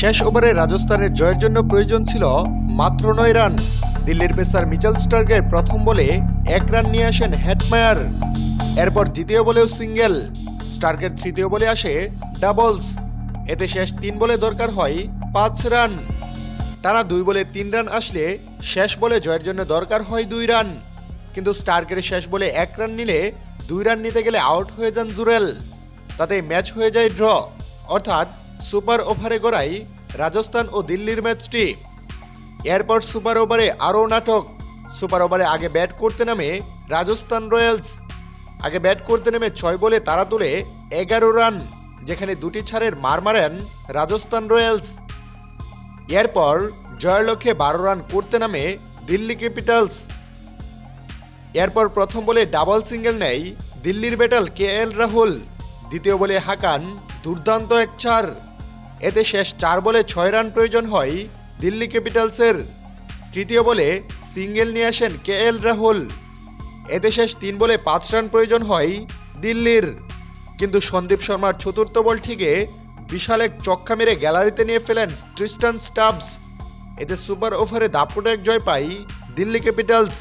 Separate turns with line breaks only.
শেষ ওভারে রাজস্থানের জয়ের জন্য প্রয়োজন ছিল মাত্র নয় রান। দিল্লির পেসার মিচেল স্টার্কের প্রথম বলে এক রান নিয়ে আসেন হেডমায়ার। এরপর দ্বিতীয় বলেও সিঙ্গেল। স্টার্কের তৃতীয় বলে আসে ডাবলস। এতে শেষ তিন বলে দরকার হয় পাঁচ রান। টানা দুই বলে তিন রান আসলে শেষ বলে জয়ের জন্য দরকার হয় দুই রান। কিন্তু স্টার্কের শেষ বলে এক রান নিলে দুই রান নিতে গেলে আউট হয়ে যান জুরেল। তাতে ম্যাচ হয়ে যায় ড্র। অর্থাৎ সুপার ওভারে গড়াই রাজস্থান ও দিল্লির ম্যাচটি এরপর সুপার ওভারে আরও নাটক। সুপার ওভারে আগে ব্যাট করতে নামে রাজস্থান রয়্যালস। আগে ব্যাট করতে নেমে ছয় বলে তারা তুলে এগারো রান, যেখানে দুটি ছাড়ের মার মারেন রাজস্থান রয়্যালস। এরপর জয়ের লক্ষ্যে বারো রান করতে নামে দিল্লি ক্যাপিটালস। এরপর প্রথম বলে ডাবল সিঙ্গেল নেয় দিল্লির ব্যাটাল কে এল রাহুল। দ্বিতীয় বলে হাকান দুর্দান্ত এক চার এতে শেষ চার বলে ছয় রান প্রয়োজন হয়। দিল্লি ক্যাপিটালসের তৃতীয় বলে সিঙ্গেল নিয়ে আসেন কে এল রাহুল। এতে শেষ তিন বলে পাঁচ রান প্রয়োজন হয় দিল্লির। কিন্তু সন্দীপ শর্মার চতুর্থ বল থেকে বিশাল এক চক্কা মেরে গ্যালারিতে নিয়ে ফেলেন ট্রিস্টান স্টাবস। এতে সুপার ওভারে দাপট এক জয় পাই দিল্লি ক্যাপিটালস।